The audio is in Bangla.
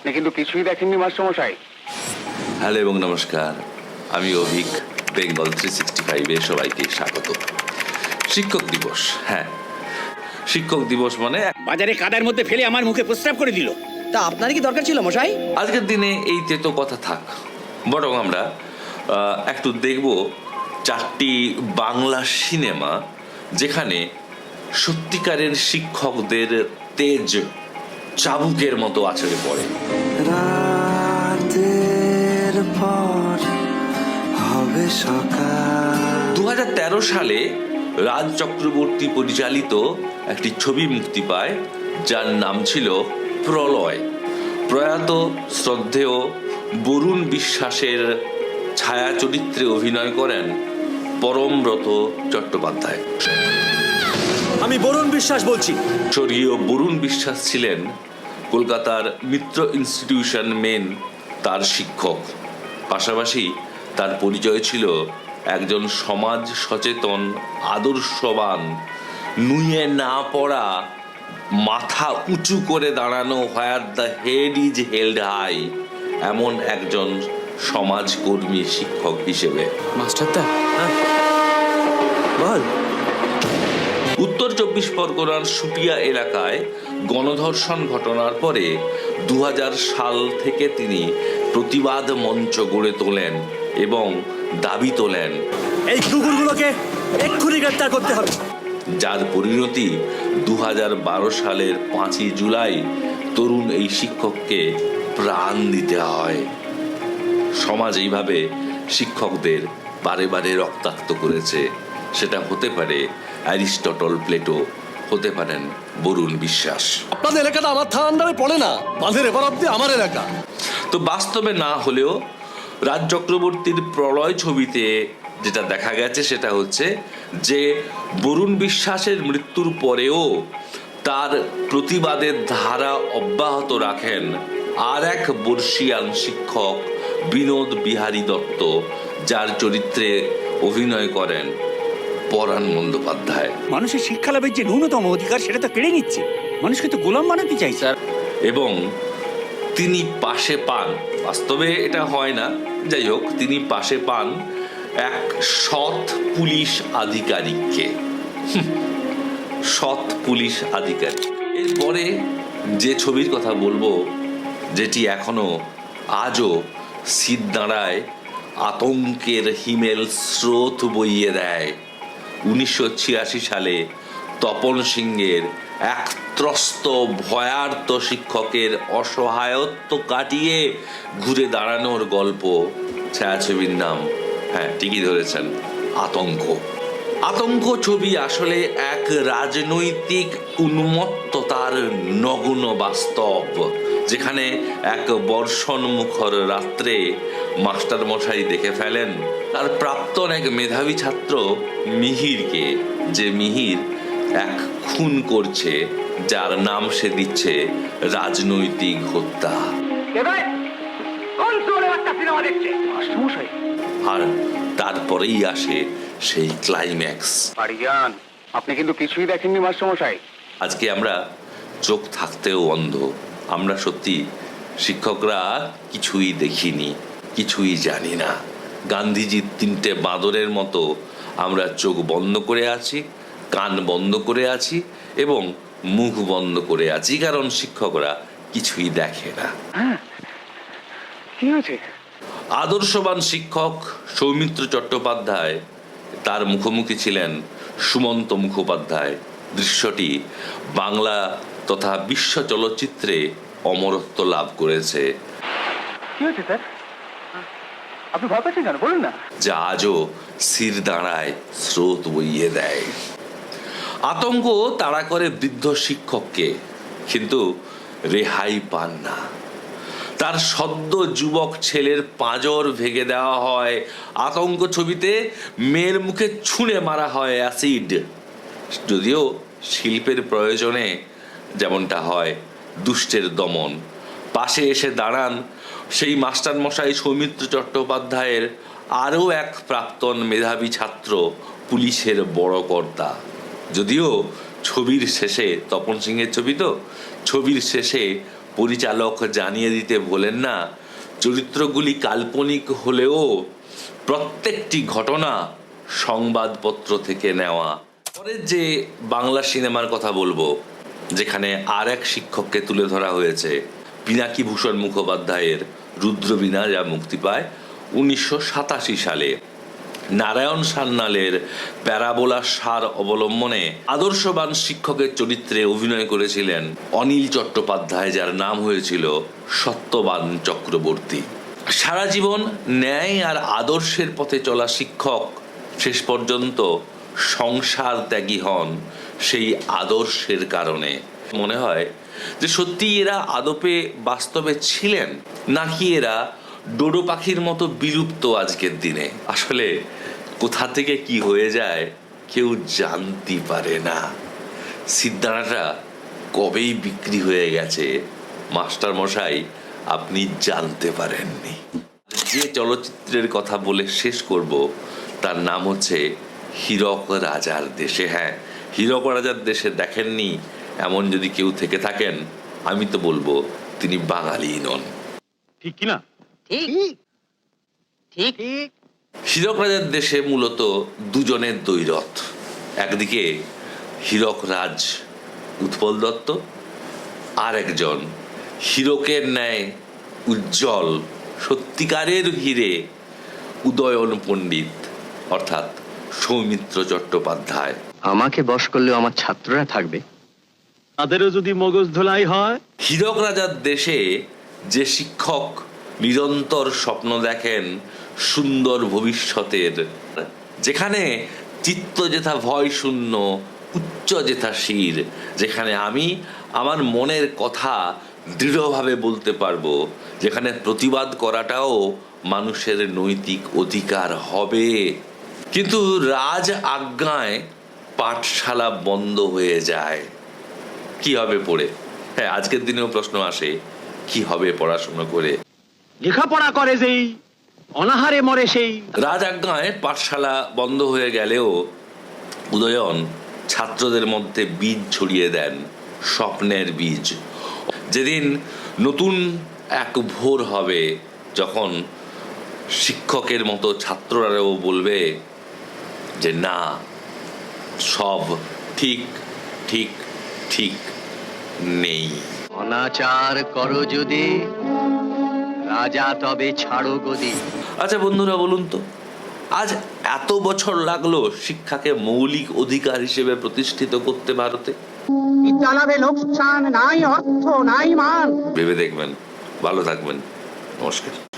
আপনি কিন্তু কিছুই দেখেননি মাস্টারমশাই। হ্যালো এবং নমস্কার। আমি অভিক বেঙ্গল থ্রি সিক্সটি ফাইভে সবাইকে স্বাগত। শিক্ষক দিবস হ্যাঁ। শিক্ষক দিবস মানে বাজারে কাদার মধ্যে ফেলে আমার মুখে প্রস্রাব করে দিল। তা আপনার কি দরকার ছিল মশাই? আজকের দিনে এই তেতো কথা থাক। বরং আমরা একটু দেখব চারটি বাংলা সিনেমা যেখানে সত্যিকারের শিক্ষকদের তেজ চাবুকের মতো আছড়ে পড়ে। রাতের পর হবে সকাল। দু হাজার তেরো সালে রাজ চক্রবর্তী পরিচালিত একটি ছবি মুক্তি পায় যার নাম ছিল প্রলয়। প্রয়াত শ্রদ্ধেয় বরুণ বিশ্বাসের ছায়া চরিত্রে অভিনয় করেন পরমব্রত চট্টোপাধ্যায়। আমি বরুণ বিশ্বাস বলছি। স্বর্গীয় বরুণ বিশ্বাস ছিলেন কলকাতার মিত্র ইনস্টিটিউশন মেন তার শিক্ষক। পাশাপাশি তার পরিচয় ছিল একজন সমাজ সচেতন আদর্শবান নুয়ে না পড়া মাথা উঁচু করে দাঁড়ানো where the head is held high এমন একজন সমাজকর্মী শিক্ষক হিসেবে। মাস্টারদা হ্যাঁ। বল। চব্বিশ পরগনার সুটিয়া এলাকায় গণধর্ষণ ঘটনার পরে দু হাজার সাল থেকে তিনি প্রতিবাদ মঞ্চ গড়ে তোলেন এবং দাবি তোলেন। এই কুকুরগুলোকে এক্ষুনি গ্রেপ্তার করতে হবে। যার পরিণতি দু হাজার বারো সালের পাঁচই জুলাই তরুণ এই শিক্ষককে প্রাণ দিতে হয়। সমাজ এইভাবে শিক্ষকদের বারে বারে রক্তাক্ত করেছে। সেটা হতে পারে অ্যারিস্টটল প্লেটো হতে পারেন বরুণ বিশ্বাস। আপনাদের এলাকাটা আমার থানা আন্ডারে পড়ে না। বাঁধের এবার অব্দি আমার এলাকা। তো বাস্তবে না হলেও রাজ চক্রবর্তীর প্রলয় ছবিতে যেটা দেখা গেছে সেটা হচ্ছে যে বরুণ বিশ্বাসের মৃত্যুর পরেও তার প্রতিবাদের ধারা অব্যাহত রাখেন আর এক বর্ষিয়ান শিক্ষক বিনোদ বিহারী দত্ত যার চরিত্রে অভিনয় করেন পরাণ বন্দ্যোপাধ্যায় মানুষের শিক্ষা লাভের যে ন্যূনতম অধিকার সেটা তো কেড়ে নিচ্ছে। মানুষকে তো গোলাম বানাতে চাই স্যার এবং তিনি পাশে পান। বাস্তবে এটা হয় না। যাই হোক তিনি পাশে পান এক সৎ পুলিশ আধিকারিককে। সৎ পুলিশ আধিকারিক। এরপরে যে ছবির কথা বলব যেটি এখনও আজও দাঁড়ায় আতঙ্কের হিমেল স্রোত বইয়ে দেয়। উনিশশো ছিয়াশি সালে তপন সিংয়ের এক ত্রস্ত, ভয়ার্ত শিক্ষকের অসহায়ত্ব কাটিয়ে ঘুরে দাঁড়ানোর গল্প ছায়াছবির নাম। হ্যাঁ ঠিকই ধরেছেন, আতঙ্ক। আতঙ্ক ছবি আসলে এক রাজনৈতিক উন্মত্ততার নগ্ন বাস্তব। যেখানে এক বর্ষণ মুখর রাত্রে মাস্টার মশাই দেখে ফেলেন তার প্রাক্তন এক মেধাবী ছাত্র মিহিরকে যে মিহির এক খুন করছে যার নাম সে দিচ্ছে রাজনৈতিক হত্যা। আর তারপরেই আসে সেই ক্লাইম্যাক্স আপনি কিন্তু কিছুই দেখেননি মাস্টারমশাই আজকে আমরা চোখ থাকতেও অন্ধ। আমরা সত্যি শিক্ষকরা কিছুই দেখিনি কিছুই জানি না। গান্ধীজির তিনটে বাঁদরের মতো আমরা চোখ বন্ধ করে আছি কান বন্ধ করে আছি এবং মুখ বন্ধ করে আছি কারণ শিক্ষকরা কিছুই দেখে না। কি হয়েছে? আদর্শবান শিক্ষক সৌমিত্র চট্টোপাধ্যায় তার মুখোমুখি ছিলেন সুমন্ত মুখোপাধ্যায়। দৃশ্যটি বাংলা তথা বিশ্ব চলচ্চিত্রে অমরত্ব লাভ করেছে। কি হয়েছে স্যার? আপনি ভয় পাচ্ছেন কেন? বলুন না। যা আজও শির দাঁড়ায় স্রোত বইয়ে দেয়। আতঙ্ক তাড়া করে বৃদ্ধ শিক্ষককে কিন্তু রেহাই পান না। তার সদ্য যুবক ছেলের পাঁজর ভেঙে দেওয়া হয়। আতঙ্ক ছবিতে মেয়ের মুখে ছুঁড়ে মারা হয় অ্যাসিড। যদিও শিল্পের প্রয়োজনে যেমনটা হয় দুষ্টের দমন। পাশে এসে দাঁড়ান সেই মাস্টারমশাই সৌমিত্র চট্টোপাধ্যায়ের আরও এক প্রাক্তন মেধাবী ছাত্র, পুলিশের বড় কর্তা। যদিও ছবির শেষে, তপন সিংয়ের ছবি তো, ছবির শেষে পরিচালক জানিয়ে দিতে বলেন না, চরিত্রগুলি কাল্পনিক হলেও প্রত্যেকটি ঘটনা সংবাদপত্র থেকে নেওয়া। পরের যে বাংলা সিনেমার কথা বলব যেখানে আর এক শিক্ষককে তুলে ধরা হয়েছে। পিনাকি ভূষণ মুখোপাধ্যায়ের রুদ্রবীণা যা মুক্তি পায় উনিশশো সাতাশি সালে। নারায়ণ সান্যালের প্যারাবোলা সার অবলম্বনে আদর্শবান শিক্ষকের চরিত্রে অভিনয় করেছিলেন অনিল চট্টোপাধ্যায়, যার নাম হয়েছিল সত্যবান চক্রবর্তী। সারা জীবন ন্যায় আর আদর্শের পথে চলা শিক্ষক, শেষ পর্যন্ত সংসার ত্যাগী হন সেই আদর্শের কারণে। মনে হয় যে সত্যি এরা আদপে বাস্তবে ছিলেন, নাকি এরা ডোডো পাখির মতো বিলুপ্ত আজকের দিনে? আসলে কোথা থেকে কি হয়ে যায় কেউ জানতে পারে না। সিদ্ধানাটা কবেই বিক্রি হয়ে গেছে মাস্টার মশাই আপনি জানতে পারেননি। যে চলচ্চিত্রের কথা বলে শেষ করব, তার নাম হচ্ছে হীরক রাজার দেশে। হ্যাঁ হীরক রাজার দেশে দেখেননি এমন যদি কেউ থেকে থাকেন আমি তো বলব তিনি বাঙালি নন। ঠিক কিনা? হীরক রাজার দেশে মূলত দুজনের দৈরথ একদিকে হীরক রাজ উৎপল দত্ত আর একজন হীরকের ন্যায় উজ্জ্বল সত্যিকারের হিরে উদয়ন পণ্ডিত অর্থাৎ সৌমিত্র চট্টোপাধ্যায়। আমাকে বশ করলেও আমার ছাত্ররা থাকবে। তাদেরও যদি মগজ ধোলাই হয়? হীরক রাজার দেশে যে শিক্ষক নিরন্তর স্বপ্ন দেখেন সুন্দর ভবিষ্যতের। যেখানে চিত্ত যেথা ভয় শূন্য উচ্চ যেথা শির যেখানে আমি আমার মনের কথা দৃঢ়ভাবে বলতে পারব যেখানে প্রতিবাদ করাটাও মানুষের নৈতিক অধিকার হবে। কিন্তু রাজ আজ্ঞায় পাঠশালা বন্ধ হয়ে যায়। কি হবে পড়ে? হ্যাঁ আজকের দিনেও প্রশ্ন আসে কি হবে পড়াশোনা করে? লেখাপড়া করে যেই অনাহারে মরে সেই। রাজ আজ্ঞায় পাঠশালা বন্ধ হয়ে গেলেও উদয়ন ছাত্রদের মধ্যে বীজ ছড়িয়ে দেন স্বপ্নের বীজ। যেদিন নতুন এক ভোর হবে যখন শিক্ষকের মতো ছাত্ররাও বলবে যে না সব ঠিক ঠিক ঠিক নেই। অনাচার করো যদি রাজা তবে ছাড়ো গদি। আচ্ছা বন্ধুরা বলুন তো আজ এত বছর লাগল শিক্ষাকে মৌলিক অধিকার হিসেবে প্রতিষ্ঠিত করতে ভারতে? বিদ্যালাভে লোকসান নাই অর্থ নাই মান। ভেবে দেখবেন ভালো থাকবেন নমস্কার।